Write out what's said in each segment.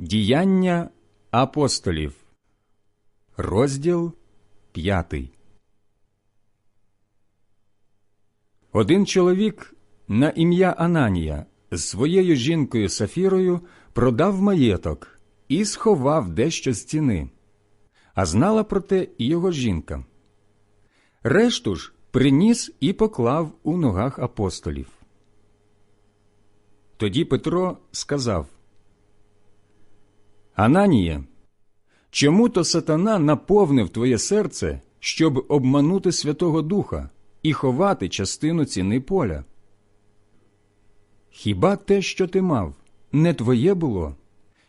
Діяння апостолів, розділ п'ятий. Один чоловік на ім'я Ананія з своєю жінкою Сафірою продав маєток і сховав дещо з ціни, а знала про те і його жінка. Решту ж приніс і поклав у ногах апостолів. Тоді Петро сказав Ананія, чому то сатана наповнив твоє серце, щоб обманути Святого Духа і ховати частину ціни поля? Хіба те, що ти мав, не твоє було?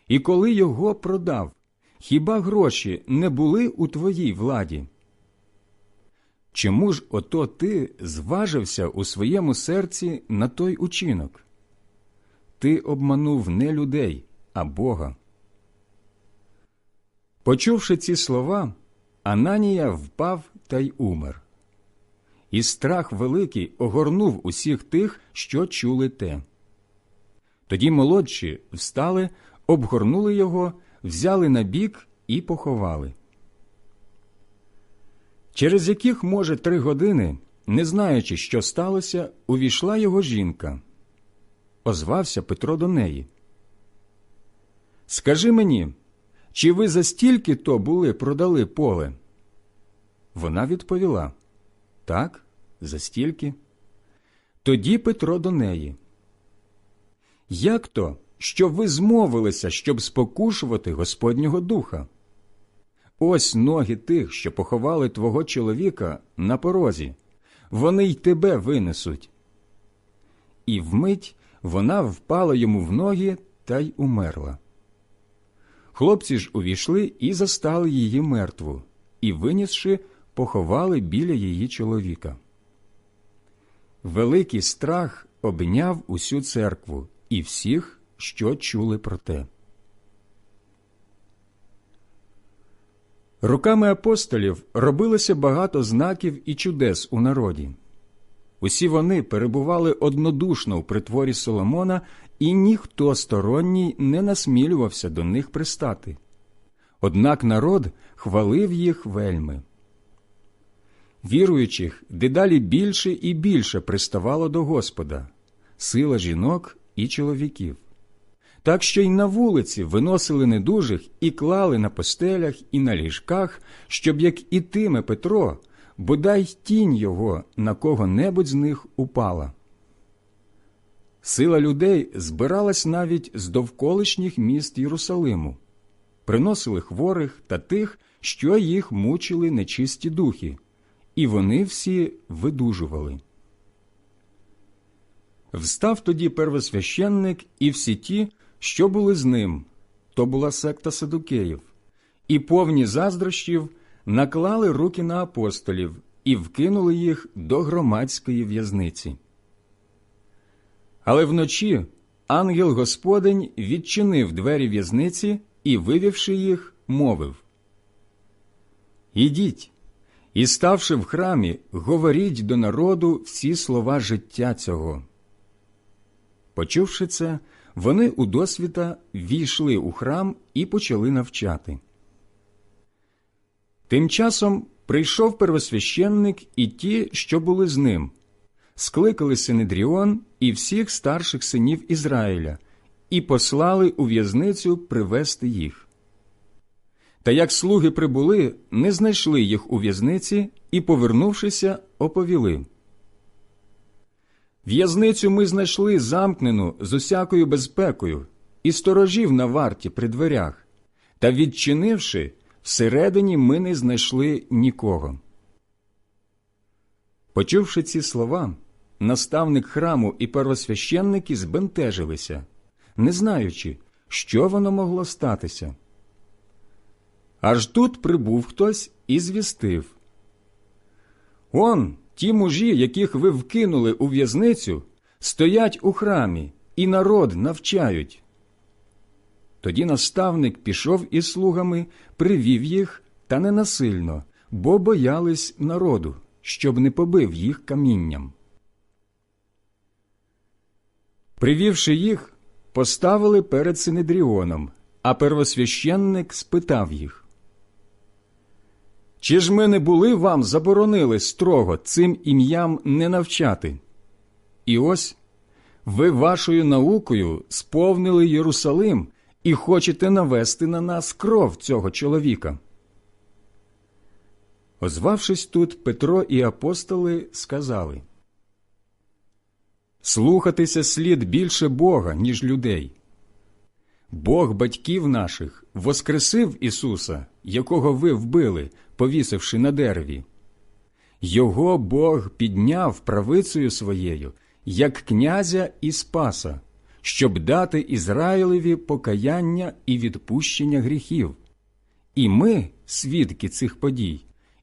І коли його продав, хіба гроші не були у твоїй владі? Чому ж ото ти зважився у своєму серці на той учинок? Ти обманув не людей, а Бога. Почувши ці слова, Ананія впав та й умер. І страх великий огорнув усіх тих, що чули те. Тоді молодші встали, обгорнули його, взяли на бік і поховали. Через яких, може, три години, не знаючи, що сталося, увійшла його жінка. Озвався Петро до неї. Скажи мені, чи ви за стільки то були продали поле? Вона відповіла Так, за стільки. Тоді Петро до неї. Як то, що ви змовилися, щоб спокушувати Господнього духа? Ось ноги тих, що поховали твого чоловіка на порозі, вони й тебе винесуть. І вмить вона впала йому в ноги та й умерла. Хлопці ж увійшли і застали її мертву, і, винісши, поховали біля її чоловіка. Великий страх обняв усю церкву і всіх, що чули про те. Руками апостолів робилося багато знаків і чудес у народі. Усі вони перебували однодушно у притворі Соломона, і ніхто сторонній не насмілювався до них пристати. Однак народ хвалив їх вельми. Віруючих дедалі більше і більше приставало до Господа, сила жінок і чоловіків. Так що й на вулиці виносили недужих і клали на постелях і на ліжках, щоб як ітиме Петро, бодай тінь його на кого-небудь з них упала. Сила людей збиралась навіть з довколишніх міст Єрусалиму, приносили хворих та тих, що їх мучили нечисті духи, і вони всі видужували. Встав тоді первосвященник і всі ті, що були з ним, то була секта Садукеїв, і повні заздрощів наклали руки на апостолів і вкинули їх до громадської в'язниці. Але вночі ангел Господень відчинив двері в'язниці і, вивівши їх, мовив Ідіть, і, ставши в храмі, говоріть до народу всі слова життя цього. Почувши це, вони у досвіта війшли у храм і почали навчати. Тим часом прийшов первосвященник і ті, що були з ним, скликали Синедріон і всіх старших синів Ізраїля, і послали у в'язницю привести їх. Та як слуги прибули, не знайшли їх у в'язниці і, повернувшися, оповіли. В'язницю ми знайшли замкнену з усякою безпекою і сторожів на варті при дверях, та, відчинивши, всередині ми не знайшли нікого. Почувши ці слова, наставник храму і первосвященники збентежилися, не знаючи, що воно могло статися. Аж тут прибув хтось і звістив Он, ті мужі, яких ви вкинули у в'язницю, стоять у храмі і народ навчають. Тоді наставник пішов із слугами, привів їх, та не насильно, бо боялись народу, щоб не побив їх камінням. Привівши їх, поставили перед Синедріоном А первосвященник спитав їх, Чи ж ми не були вам заборонили строго цим ім'ям не навчати? І ось ви вашою наукою сповнили Єрусалим і хочете навести на нас кров цього чоловіка. Озвавшись тут, Петро і апостоли сказали Слухатися слід більше Бога, ніж людей. Бог батьків наших воскресив Ісуса, якого ви вбили, повісивши на дереві. Його Бог підняв правицею своєю, як князя і спаса, щоб дати Ізраїлеві покаяння і відпущення гріхів. І ми, свідки цих подій,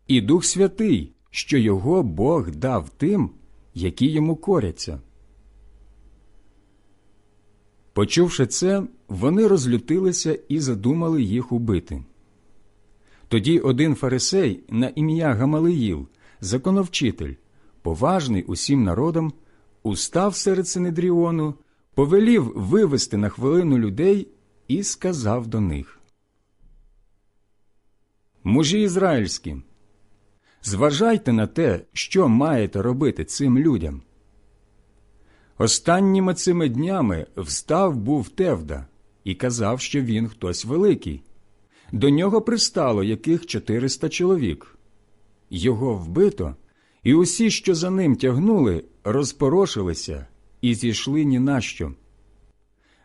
і Дух Святий, що його Бог дав тим, які йому коряться. Почувши це, вони розлютилися і задумали їх убити. Тоді один фарисей на ім'я Гамалиїл, законовчитель, поважний усім народом, устав серед Синедріону, повелів вивести на хвилину людей і сказав до них. Мужі ізраїльські, зважайте на те, що маєте робити цим людям. Останніми цими днями встав був Тевда і казав, що він хтось великий. До нього пристало яких 400 чоловік. Його вбито, і усі, що за ним тягнули, розпорошилися і зійшли ні на що.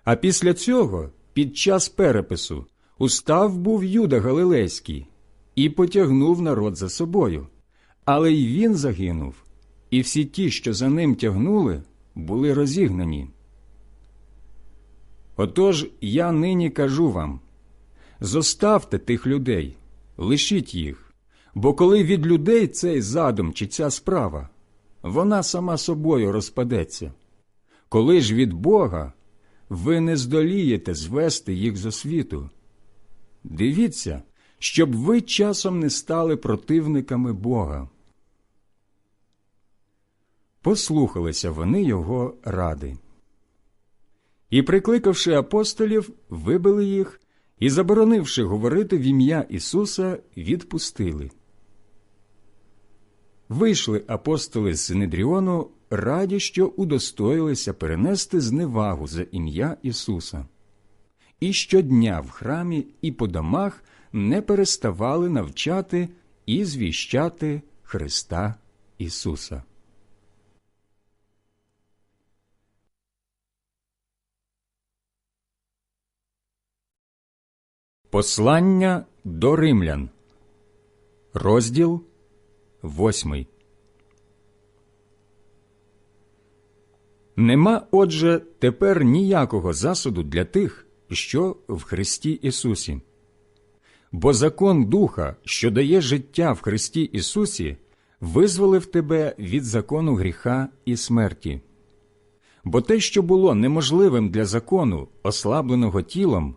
А після цього, під час перепису, устав був Юда Галилейський і потягнув народ за собою. Але й він загинув, і всі ті, що за ним тягнули, були розігнані. Отож я нині кажу вам зоставте тих людей, лишіть їх, бо коли від людей цей задум чи ця справа, вона сама собою розпадеться. Коли ж від Бога ви не здолієте звести їх з освіту. Дивіться, щоб ви часом не стали противниками Бога. Послухалися вони його ради. І, прикликавши апостолів, вибили їх і, заборонивши говорити в ім'я Ісуса, відпустили. Вийшли апостоли з Синедріону, раді, що удостоїлися перенести зневагу за ім'я Ісуса. І щодня в храмі і по домах не переставали навчати і звіщати Христа Ісуса. Послання до римлян, розділ восьмий. Нема, отже, тепер ніякого засуду для тих, що в Христі Ісусі. Бо закон Духа, що дає життя в Христі Ісусі, визволив тебе від закону гріха і смерті. Бо те, що було неможливим для закону, ослабленого тілом,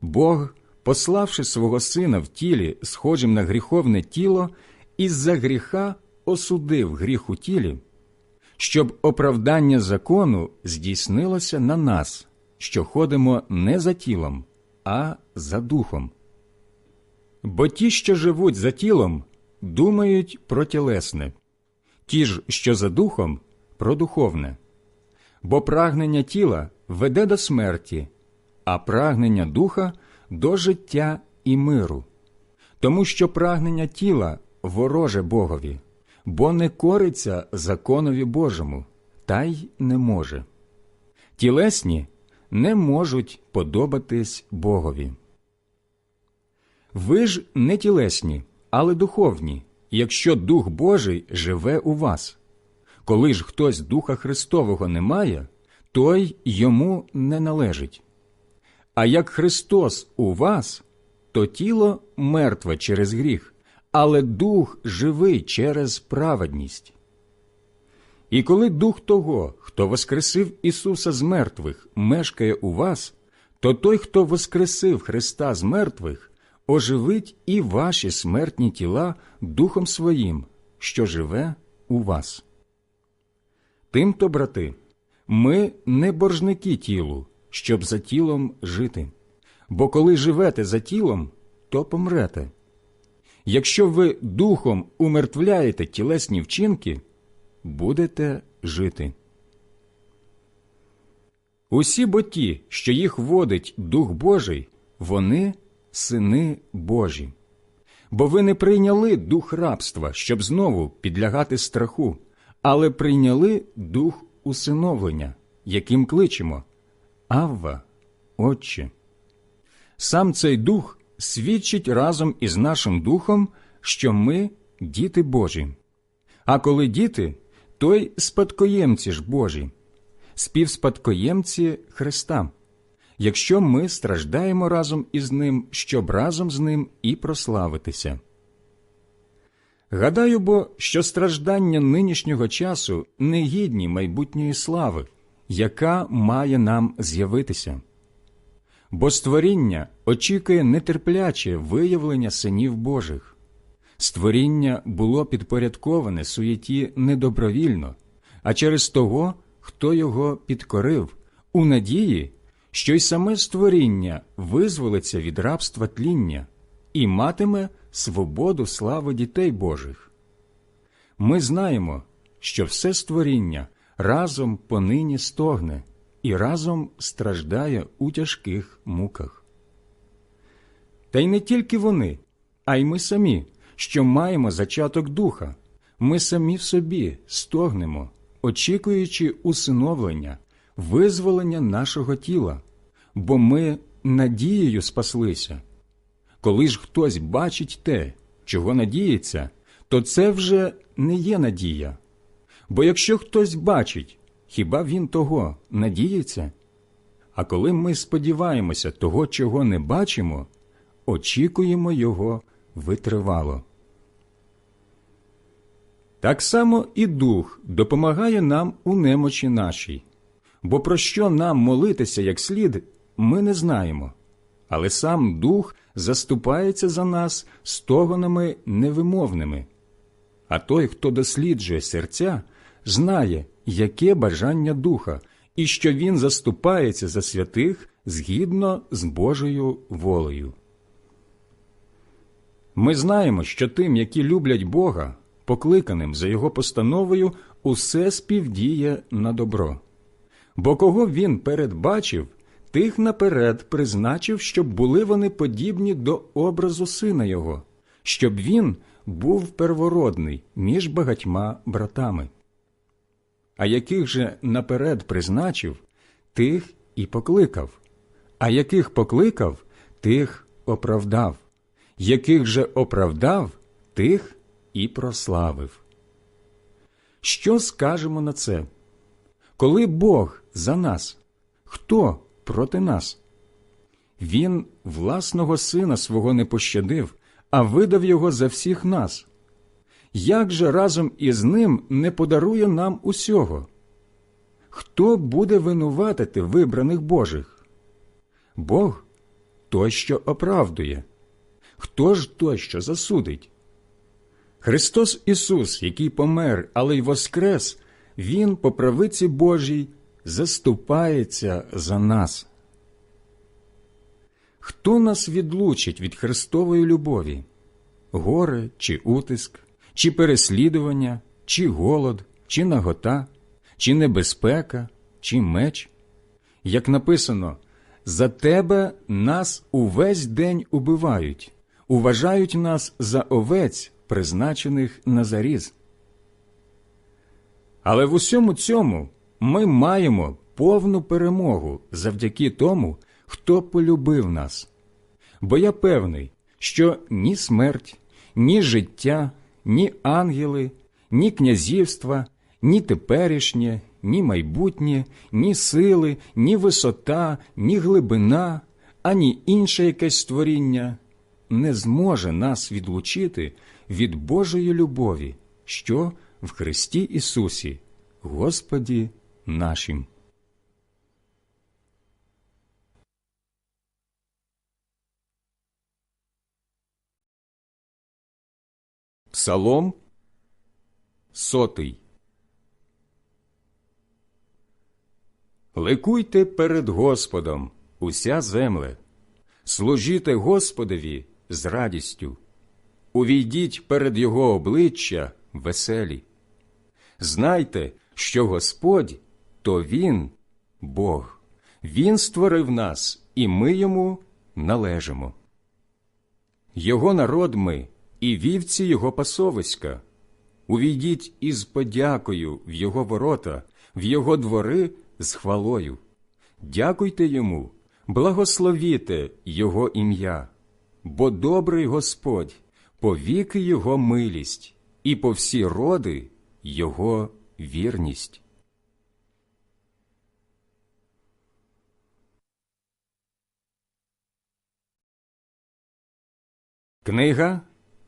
Бог – пославши свого сина в тілі, схожим на гріховне тіло, із-за гріха осудив гріх у тілі, щоб оправдання закону здійснилося на нас, що ходимо не за тілом, а за духом. Бо ті, що живуть за тілом, думають про тілесне, ті ж, що за духом, про духовне. Бо прагнення тіла веде до смерті, а прагнення духа до життя і миру, тому що прагнення тіла вороже Богові, бо не кориться законові Божому, та й не може. Тілесні не можуть подобатись Богові. Ви ж не тілесні, але духовні, якщо Дух Божий живе у вас. Коли ж хтось Духа Христового не має, той йому не належить. А як Христос у вас, то тіло мертве через гріх, але дух живий через праведність. І коли дух того, хто воскресив Ісуса з мертвих, мешкає у вас, то той, хто воскресив Христа з мертвих, оживить і ваші смертні тіла Духом Своїм, що живе у вас. Тимто, брати, ми не боржники тілу щоб за тілом жити. Бо коли живете за тілом, то помрете. Якщо ви духом умертвляєте тілесні вчинки, будете жити. Усі бо ті, що їх водить Дух Божий, вони сини Божі. Бо ви не прийняли дух рабства, щоб знову підлягати страху, але прийняли дух усиновлення, яким кличемо Авва, Отче. Сам цей дух свідчить разом із нашим духом, що ми діти Божі. А коли діти, то й спадкоємці ж Божі, співспадкоємці Христа, якщо ми страждаємо разом із Ним, щоб разом з Ним і прославитися. Гадаю бо, що страждання нинішнього часу не гідні майбутньої слави, яка має нам з'явитися. Бо створіння очікує нетерпляче виявлення синів Божих. Створіння було підпорядковане суєті недобровільно, а через того, хто його підкорив, у надії, що й саме створіння визволиться від рабства тління і матиме свободу слави дітей Божих. Ми знаємо, що все створіння разом понині стогне і разом страждає у тяжких муках. Та й не тільки вони, а й ми самі, що маємо зачаток духа, ми самі в собі стогнемо, очікуючи усиновлення, визволення нашого тіла, бо ми надією спаслися. Коли ж хтось бачить те, чого надіється, то це вже не є надія. Бо якщо хтось бачить, хіба він того надіється? А коли ми сподіваємося того, чого не бачимо, очікуємо його витривало. Так само і дух допомагає нам у немочі нашій, бо про що нам молитися як слід, ми не знаємо, але сам дух заступається за нас стогонами невимовними. А той, хто досліджує серця, знає, яке бажання духа, і що він заступається за святих згідно з Божою волею. Ми знаємо, що тим, які люблять Бога, покликаним за Його постановою, усе співдіє на добро. Бо кого він передбачив, тих наперед призначив, щоб були вони подібні до образу сина Його, щоб він був первородний між багатьма братами. А яких же наперед призначив, тих і покликав, а яких покликав, тих оправдав, яких же оправдав, тих і прославив. Що скажемо на це? Коли Бог за нас, хто проти нас? Він власного сина свого не пощадив, а видав його за всіх нас. Як же разом із ним не подарує нам усього? Хто буде винуватити вибраних Божих? Бог той, що оправдує. Хто ж той, що засудить? Христос Ісус, який помер, але й воскрес, Він по правиці Божій заступається за нас. Хто нас відлучить від Христової любові? Горе чи утиск, чи переслідування, чи голод, чи нагота, чи небезпека, чи меч? Як написано, за тебе нас увесь день убивають, уважають нас за овець, призначених на заріз. Але в усьому цьому ми маємо повну перемогу завдяки тому, хто полюбив нас. Бо я певний, що ні смерть, ні життя, ні ангели, ні князівства, ні теперішнє, ні майбутнє, ні сили, ні висота, ні глибина, ані інше якесь створіння не зможе нас відлучити від Божої любові, що в Христі Ісусі, Господі нашим. Псалом сотий. Ликуйте перед Господом, уся земле, служіте Господові з радістю, увійдіть перед Його обличчя веселі. Знайте, що Господь то Він, Бог, Він створив нас, і ми йому належимо. Його народ ми і вівці Його пасовиська. Увійдіть із подякою в Його ворота, в Його двори з хвалою. Дякуйте йому, благословіте Його ім'я, бо добрий Господь, повіки Його милість, і по всі роди Його вірність. Книга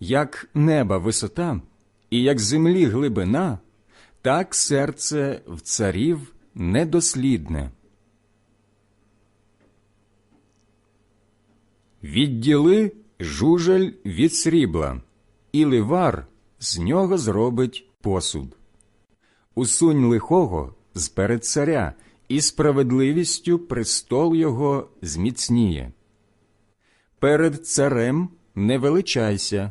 Як неба висота і як землі глибина, так серце в царів недослідне. Відділи жужель від срібла, і ливар з нього зробить посуд. Усунь лихого з перед царя, і справедливістю престол його зміцніє. Перед царем не величайся,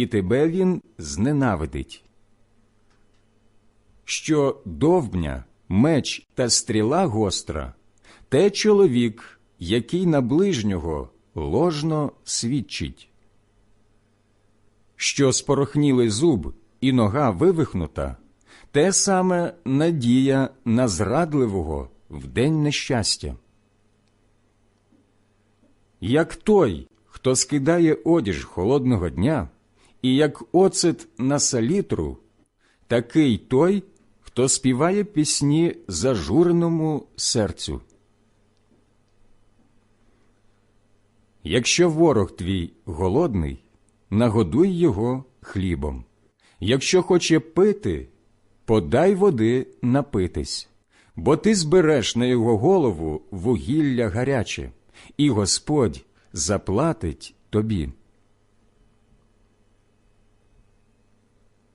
і тебе він зненавидить. Що довбня, меч та стріла гостра, те чоловік, який на ближнього ложно свідчить. Що спорохнілий зуб і нога вивихнута, те саме надія на зрадливого в день нещастя. Як той, хто скидає одіж холодного дня, і як оцет на салітру, такий той, хто співає пісні зажуреному серцю. Якщо ворог твій голодний, нагодуй його хлібом. Якщо хоче пити, подай води напитись, бо ти збереш на його голову вугілля гаряче, і Господь заплатить тобі.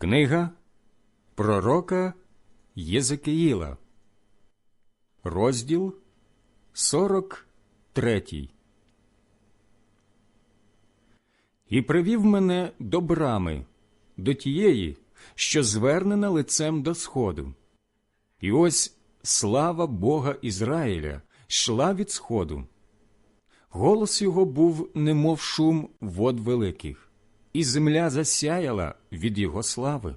Книга Пророка Єзекиїла, розділ 43 І привів мене до брами, до тієї, що звернена лицем до сходу. І ось слава Бога Ізраїля йшла від сходу. Голос його був, немов шум вод великих, і земля засяяла від його слави.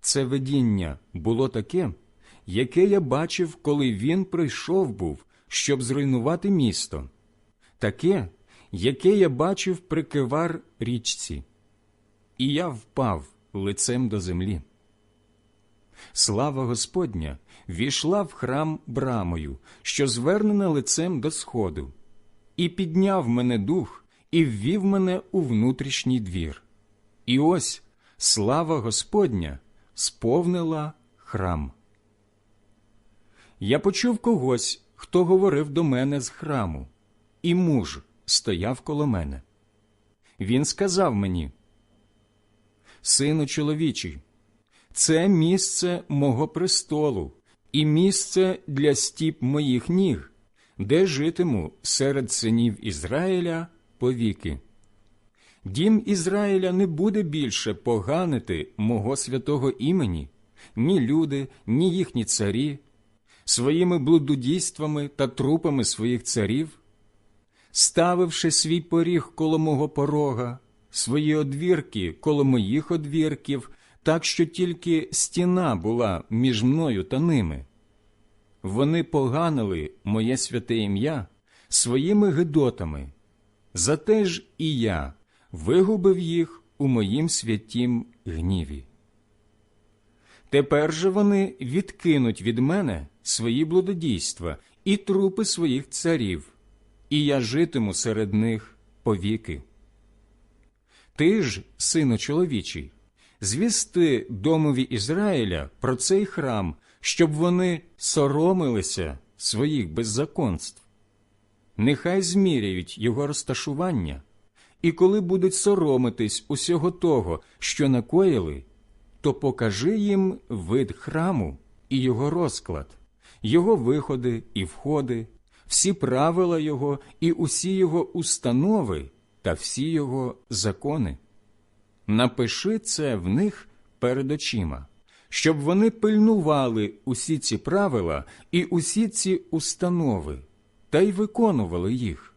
Це видіння було таке, яке я бачив, коли він прийшов був, щоб зруйнувати місто, таке, яке я бачив при кивар річці, і я впав лицем до землі. Слава Господня війшла в храм брамою, що звернена лицем до сходу, і підняв мене дух, і ввів мене у внутрішній двір. І ось слава Господня сповнила храм. Я почув когось, хто говорив до мене з храму, і муж стояв коло мене. Він сказав мені, Сину чоловічий, це місце мого престолу і місце для стіп моїх ніг, де житиму серед синів Ізраїля повіки. Дім Ізраїля не буде більше поганити мого святого імені, ні люди, ні їхні царі, своїми блудодійствами та трупами своїх царів, ставивши свій поріг коло мого порога, свої одвірки коло моїх одвірків, так що тільки стіна була між мною та ними. Вони поганили моє святе ім'я своїми гидотами, зате ж і я вигубив їх у моїм святім гніві. Тепер же вони відкинуть від мене свої блудодійства і трупи своїх царів, і я житиму серед них повіки. Ти ж, сину чоловічий, звісти домові Ізраїля про цей храм, щоб вони соромилися своїх беззаконств. Нехай зміряють його розташування, і коли будуть соромитись усього того, що накоїли, то покажи їм вид храму і його розклад, його виходи і входи, всі правила його і усі його установи та всі його закони. Напиши це в них перед очима, щоб вони пильнували усі ці правила і усі ці установи та й виконували їх.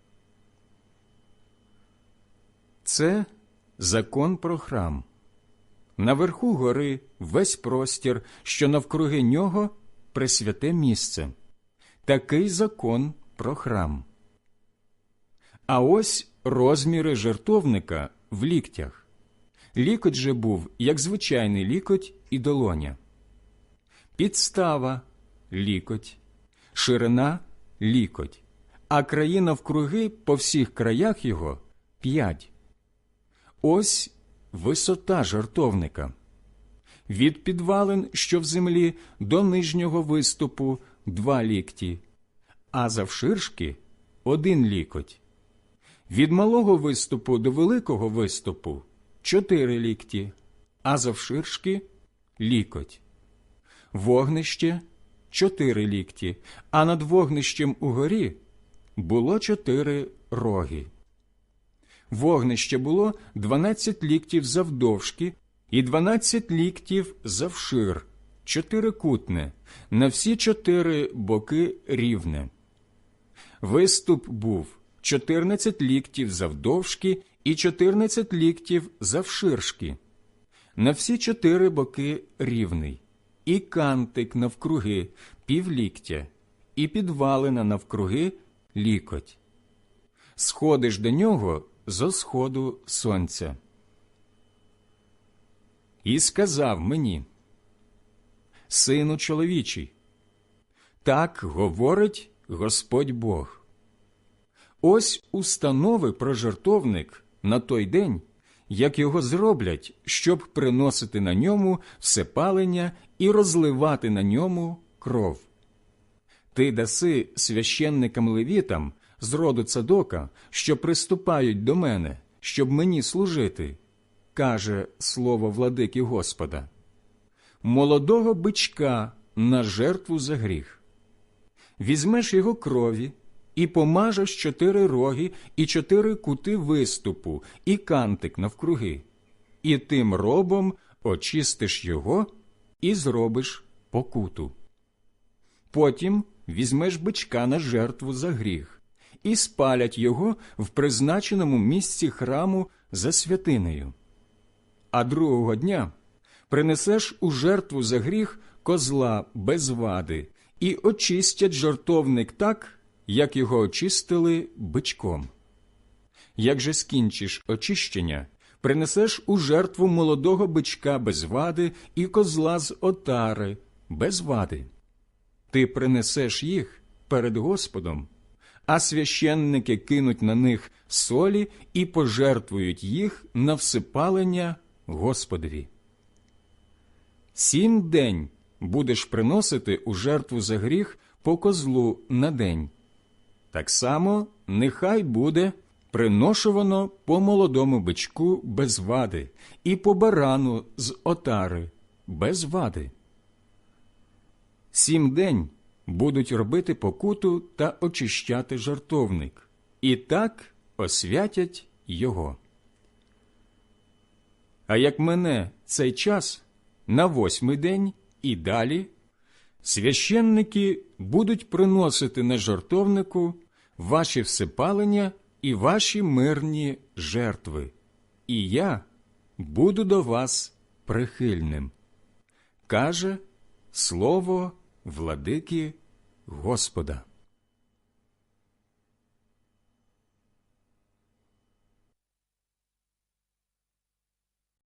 Це закон про храм. Наверху гори весь простір, що навкруги нього пресвяте місце. Такий закон про храм. А ось розміри жертовника в ліктях. Лікоть же був, як звичайний лікоть і долоня. Підстава лікоть, ширина лікоть, а краї навкруги по всіх краях його п'ять. Ось висота жартовника. Від підвалин, що в землі, до нижнього виступу два лікті, а завширшки один лікоть. Від малого виступу до великого виступу чотири лікті, а завширшки лікоть. Вогнище чотири лікті, а над вогнищем угорі було чотири роги. Вогнище було дванадцять ліктів завдовжки і дванадцять ліктів завшир, чотирикутне, на всі чотири боки рівне. Виступ був 14 ліктів завдовжки і 14 ліктів завширшки. На всі чотири боки рівний, і кантик навкруги півліктя, і підвалина навкруги лікоть. Сходиш до нього зо сходу сонця. І сказав мені, Сину чоловічий, так говорить Господь Бог. Ось установи про жертовник на той день, як його зроблять, щоб приносити на ньому всепалення і розливати на ньому кров. Ти даси священникам левітам з роду цадока, що приступають до мене, щоб мені служити, каже слово владики Господа. Молодого бичка на жертву за гріх. Візьмеш його крові і помажеш чотири роги і чотири кути виступу, і кантик навкруги, і тим робом очистиш його і зробиш покуту. Потім візьмеш бичка на жертву за гріх, і спалять його в призначеному місці храму за святинею. А другого дня принесеш у жертву за гріх козла без вади, і очистять жертовник так, як його очистили бичком. Як же скінчиш очищення, принесеш у жертву молодого бичка без вади і козла з отари без вади. Ти принесеш їх перед Господом, а священники кинуть на них солі і пожертвують їх на всипалення Господові. Сім день будеш приносити у жертву за гріх по козлу на день. Так само нехай буде приношувано по молодому бичку без вади і по барану з отари без вади. Сім день будуть робити покуту та очищати жартовник, і так освятять його. А як мене цей час на восьмий день і далі, священники будуть приносити на жартовнику ваші всипалення і ваші мирні жертви, і я буду до вас прихильним. Каже слово владики Господа.